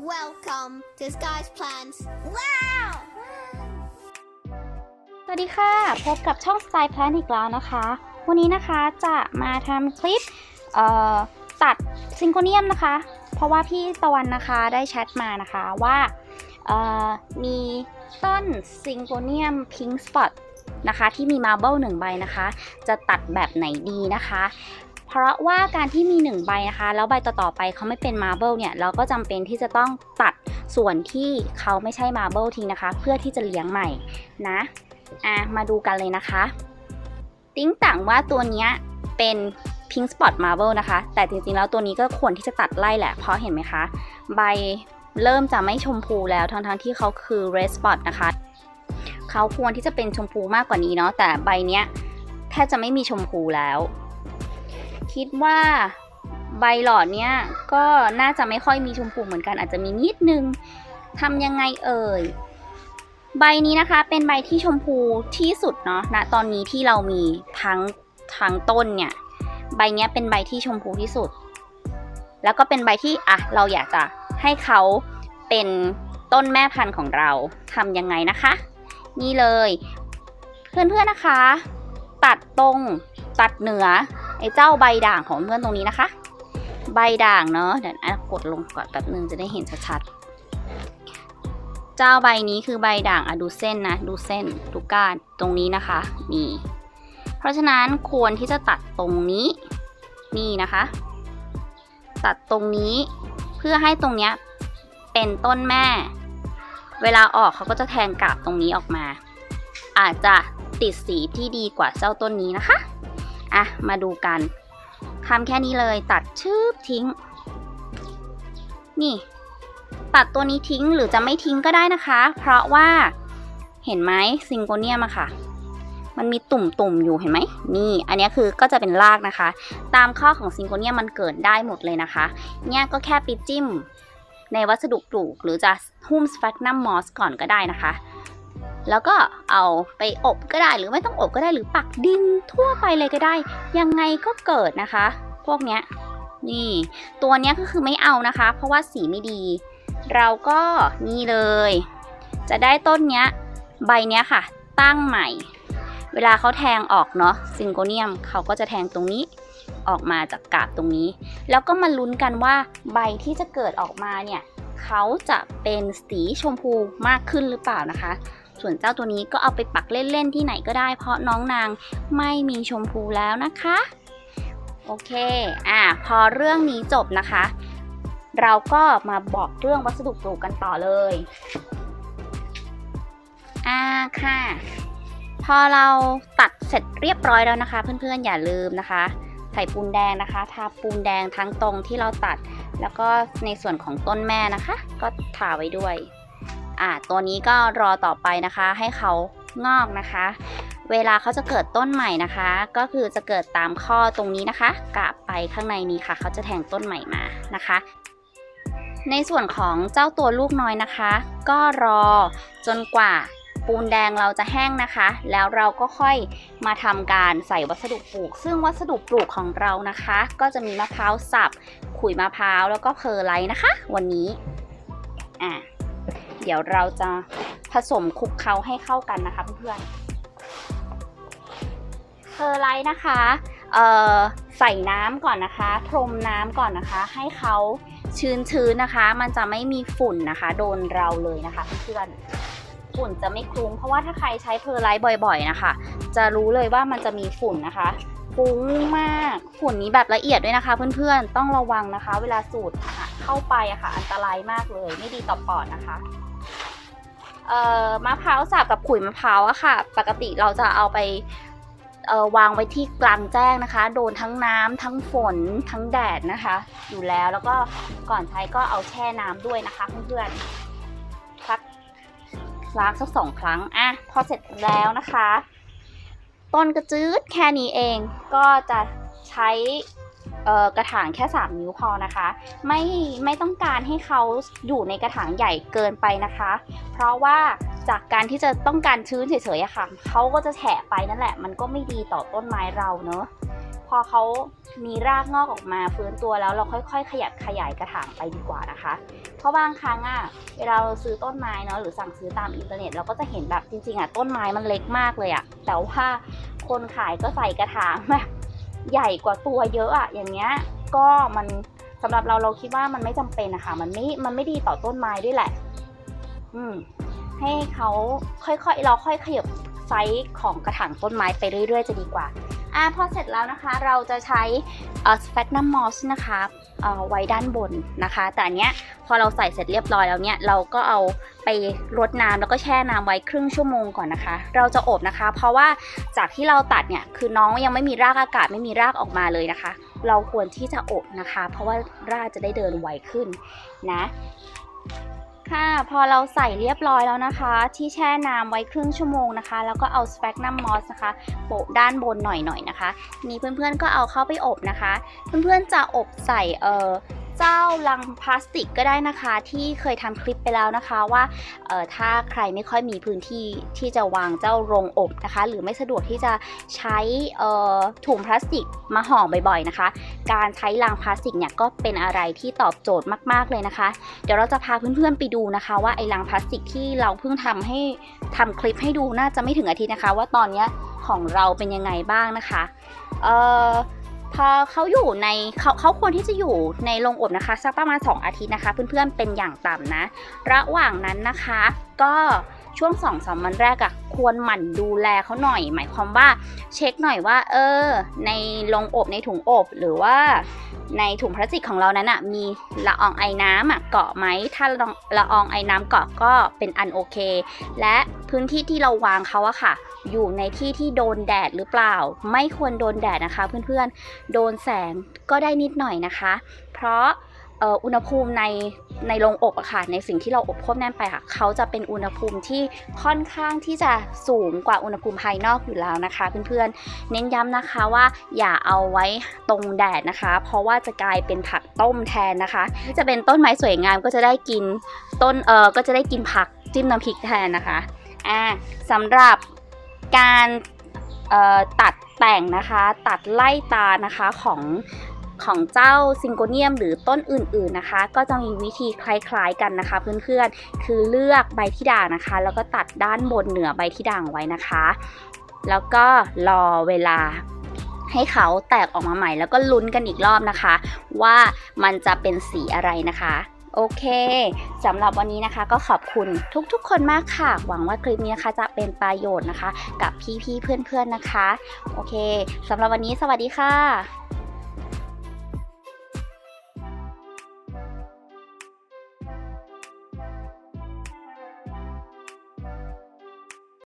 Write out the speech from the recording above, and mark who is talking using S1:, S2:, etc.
S1: Welcome to Sky's Plans. Wow!
S2: สวัสดีค่ะ พบกับช่อง Style Plan อีกแล้วนะคะ วันนี้นะคะจะมาทำคลิปตัดซิงโกเนียมนะคะ เพราะว่าพี่ตะวันนะคะได้แชทมานะคะว่ามีต้นซิงโกเนียมพิง k ์สปอตนะคะที่มีมาเบิลหนึ่งใบนะคะ จะตัดแบบไหนดีนะคะ เพราะว่าการที่มี 1 ใบนะคะ แล้วใบต่อๆไปเขาไม่เป็นมาร์เบิลเนี่ย เราก็จำเป็นที่จะต้องตัดส่วนที่เขาไม่ใช่มาร์เบิลทิ้งนะคะ เพื่อที่จะเลี้ยงใหม่นะอะมาดูกันเลยนะคะ ติ้งต่างว่าตัวเนี้ยเป็น Pink Spot Marble นะคะ แต่จริงๆ แล้วตัวนี้ก็ควรที่จะตัดไล่แหละ เพราะเห็นไหมคะ ใบเริ่มจะไม่ชมพูแล้ว ทั้งๆ ที่เขาคือ Red Spot นะคะ เขาควรที่จะเป็นชมพูมากกว่านี้เนาะ แต่ใบเนี้ยแทบจะไม่มีชมพูแล้ว คิดว่าใบหลอดเนี้ยก็น่าจะไม่ค่อยมีชมพูเหมือนกันอาจจะมีนิดนึงทำยังไงเอ่ย ใบนี้นะคะเป็นใบที่ชมพูที่สุดเนาะณตอนนี้ที่เรามีทั้งทั้งต้นเนี่ย ใบเนี้ยเป็นใบที่ชมพูที่สุด แล้วก็เป็นใบที่อะเราอยากจะให้เขาเป็นต้นแม่พันธุ์ของเราทำยังไงนะคะ นี่เลย เพื่อนๆนะคะ ตัดตรงตัดเหนือ ไอ้เจ้าใบด่างของเพื่อนตรงนี้นะคะ ใบด่างเนาะเดี๋ยวอะกดลงก่อนแป๊บนึงจะได้เห็นชัดๆเจ้าใบนี้คือใบด่างอะดูเส้นนะดูเส้นดูก้านตรงนี้นะคะนี่เพราะฉะนั้นควรที่จะตัดตรงนี้นี่นะคะ ตัดตรงนี้เพื่อให้ตรงเนี้ยเป็นต้นแม่ เวลาออกเขาก็จะแทงกาบตรงนี้ออกมา อาจจะติดสีที่ดีกว่าเจ้าต้นนี้นะคะ อะ มาดูกันทำแค่นี้เลยตัดชืบทิ้ง นี่ ตัดตัวนี้ทิ้งหรือจะไม่ทิ้งก็ได้นะคะ เพราะว่าเห็นไหมซิงโกเนียมอะค่ะ มันมีตุ่มๆอยู่เห็นไหมนี่ อันนี้คือก็จะเป็นรากนะคะ ตามข้อของซิงโกเนียมมันเกิดได้หมดเลยนะคะ เนี่ยก็แค่ไปจิ้มในวัสดุปลูกหรือจะหุ้มสแฟกนัมมอสก่อนก็ได้นะคะ แล้วก็เอาไปอบก็ได้หรือไม่ต้องอบก็ได้หรือปักดินทั่วไปเลยก็ได้ ยังไงก็เกิดนะคะ พวกเนี้ยนี่ ตัวเนี้ยก็คือไม่เอานะคะ เพราะว่าสีไม่ดี เราก็นี่เลย จะได้ต้นเนี้ยใบเนี้ยค่ะ ตั้งใหม่ เวลาเขาแทงออกเนาะซิงโกเนียมเขาก็จะแทงตรงนี้ออกมาจากกาบตรงนี้ แล้วก็มาลุ้นกันว่าใบที่จะเกิดออกมาเนี่ยเขาจะเป็นสีชมพูมากขึ้นหรือเปล่านะคะ ส่วนเจ้าตัวนี้ก็เอาไปปักเล่นๆที่ไหนก็ได้ เพราะน้องนางไม่มีชมพูแล้วนะคะ โอเค อะพอเรื่องนี้จบนะคะ เราก็มาบอกเรื่องวัสดุปลูกกันต่อเลย อ่าค่ะ พอเราตัดเสร็จเรียบร้อยแล้วนะคะ เพื่อนๆอย่าลืมนะคะใส่ปูนแดงนะคะทาปูนแดงทั้งตรงที่เราตัด แล้วก็ในส่วนของต้นแม่นะคะ ก็ทาไว้ด้วย อ่าตัวนี้ก็รอต่อไปนะคะให้เขางอกนะคะ เวลาเขาจะเกิดต้นใหม่นะคะ ก็คือจะเกิดตามข้อตรงนี้นะคะกลับไปข้างในนี้ค่ะ เขาจะแทงต้นใหม่มานะคะ ในส่วนของเจ้าตัวลูกน้อยนะคะ ก็รอจนกว่าปูนแดงเราจะแห้งนะคะ แล้วเราก็ค่อยมาทำการใส่วัสดุปลูก ซึ่งวัสดุปลูกของเรานะคะ ก็จะมีมะพร้าวสับ ขุยมะพร้าวแล้วก็เพอร์ไลท์นะคะ วันนี้อะ ดี๋ยวเราจะผสมคลุกเคล้าให้เข้ากันนะคะเพื่อนๆเพอร์ไลท์นะคะใส่น้ำก่อนนะคะ พรมน้ำก่อนนะคะ ให้เขาชื้นๆนะคะ มันจะไม่มีฝุ่นนะคะ โดนเราเลยนะคะเพื่อนฝุ่นจะไม่คลุ้งเพราะว่าถ้าใครใช้เพอร์ไลท์บ่อยๆนะคะ จะรู้เลยว่ามันจะมีฝุ่นนะคะฟุ้งมากฝุ่นนี้แบบละเอียดด้วยนะคะ เพื่อนๆต้องระวังนะคะ เวลาสูดเข้าไปอะค่ะ อันตรายมากเลย ไม่ดีต่อปอดนะคะ มะพร้าวสับกับขุยมะพร้าวอะค่ะ ปกติเราจะเอาไปวางไว้ที่กลางแจ้งนะคะ โดนทั้งน้ำทั้งฝนทั้งแดดนะคะ อยู่แล้วแล้วก็ก่อนใช้ก็เอาแช่น้ำด้วยนะคะเพื่อนๆพักล้างสักสองครั้งอะพอเสร็จแล้วนะคะ ต้นกระจืดแค่นี้เองก็จะใช้ กระถางแค่ 3 นิ้วพอนะคะ ไม่ไม่ต้องการให้เขาอยู่ในกระถางใหญ่เกินไปนะคะ เพราะว่าจากการที่จะต้องการชื้นเฉยๆอะค่ะเขาก็จะแฉะไปนั่นแหละ มันก็ไม่ดีต่อต้นไม้เราเนอะพอเขามีรากงอกออกมาฟื้นตัวแล้วเราค่อย ๆ ขยับขยายกระถางไปดีกว่านะคะ เพราะบางครั้งอะเวลาเราซื้อต้นไม้เนาะหรือสั่งซื้อตามอินเทอร์เน็ตเราก็จะเห็นแบบจริงๆอะต้นไม้มันเล็กมากเลยอะแต่ว่าคนขายก็ใส่กระถางแบบ ใหญ่กว่าตัวเยอะอะอย่างเงี้ยก็มันสำหรับเราเราคิดว่ามันไม่จำเป็นนะคะมันไม่มันไม่ดีต่อต้นไม้ด้วยแหละ อืม ให้เขาค่อยๆเราค่อยขยับไซส์ของกระถางต้นไม้ไปเรื่อย ๆ จะดีกว่าอะพอเสร็จแล้วนะคะ เราจะใช้เอ่อสเฟตนัมมอสนะคะเอ่อไว้ด้านบนนะคะ แต่อันเนี้ย พอเราใส่เสร็จเรียบร้อยแล้วเนี่ยเราก็เอาไปรดน้ำแล้วก็แช่น้ำไว้ครึ่งชั่วโมงก่อนนะคะ เราจะอบนะคะ เพราะว่าจากที่เราตัดเนี่ยคือน้องยังไม่มีรากอากาศไม่มีรากออกมาเลยนะคะ เราควรที่จะอบนะคะ เพราะว่ารากจะได้เดินไวขึ้นนะค่ะพอเราใส่เรียบร้อยแล้วนะคะ ที่แช่น้ำไว้ครึ่งชั่วโมงนะคะ แล้วก็เอาสเปกนัมมอสนะคะโปะด้านบนหน่อยๆนะคะ นี้เพื่อนๆก็เอาเข้าไปอบนะคะ เพื่อนๆจะอบใส่เออ เจ้าลังพลาสติกก็ได้นะคะ ที่เคยทำคลิปไปแล้วนะคะว่าถ้าใครไม่ค่อยมีพื้นที่ที่จะวางเจ้าโรงอบนะคะ หรือไม่สะดวกที่จะใช้ถุงพลาสติกมาห่อบ่อยๆนะคะ การใช้ลังพลาสติกเนี่ยก็เป็นอะไรที่ตอบโจทย์มากๆเลยนะคะ เดี๋ยวเราจะพาเพื่อนๆไปดูนะคะ ว่าไอ้ลังพลาสติกที่เราเพิ่งทำให้ทำคลิปให้ดูน่าจะไม่ถึงอาทิตย์นะคะ ว่าตอนเนี้ยของเราเป็นยังไงบ้างนะคะ เอ่อ พอเขาอยู่ในเขาเขาควรที่จะอยู่ในโรงอบนะคะสักประมาณ 2 อาทิตย์นะคะ เพื่อนๆเป็นอย่างต่ำนะ ระหว่างนั้นนะคะก็ ช่วง2อสวันแรกอะควรหมั่นดูแลเขาหน่อย หมายความว่าเช็คหน่อยว่า เออ ในโรงอบในถุงอบหรือว่าในถุงพลาสติกของเรานั้นอะมีละอองไอน้ำอะเกาะไหมถ้าละอองไอน้ำเกาะก็เป็นอันโอเค และพื้นที่ที่เราวางเขาอะค่ะ อยู่ในที่ที่โดนแดดหรือเปล่า ไม่ควรโดนแดดนะคะเพื่อนๆ โดนแสงก็ได้นิดหน่อยนะคะ เพราะ อุณหภูมิในในโรงอบอะค่ะในสิ่งที่เราอบควบแน่นไปค่ะเขาจะเป็นอุณหภูมิที่ค่อนข้างที่จะสูงกว่าอุณหภูมิภายนอกอยู่แล้วนะคะ เพื่อนๆเน้นย้ำนะคะว่าอย่าเอาไว้ตรงแดดนะคะ เพราะว่าจะกลายเป็นผักต้มแทนนะคะจะเป็นต้นไม้สวยงามก็จะได้กินต้นเออก็จะได้กินผักจิ้มน้ำพริกแทนนะคะอ่าสำหรับการตัดแต่งนะคะตัดไล่ตานะคะของ ของเจ้าซิงโกเนียมหรือต้นอื่นๆนะคะ ก็จะมีวิธีคล้ายๆกันนะคะ เพื่อนๆ คือเลือกใบที่ด่างนะคะ แล้วก็ตัดด้านบนเหนือใบที่ด่างไว้นะคะ แล้วก็รอเวลาให้เขาแตกออกมาใหม่ แล้วก็ลุ้นกันอีกรอบนะคะ ว่ามันจะเป็นสีอะไรนะคะโอเค สำหรับวันนี้นะคะก็ขอบคุณทุกๆ คนมากค่ะ หวังว่าคลิปนี้นะคะจะเป็นประโยชน์นะคะ กับพี่ๆ เพื่อนๆ นะคะ โอเค สำหรับวันนี้สวัสดีค่ะ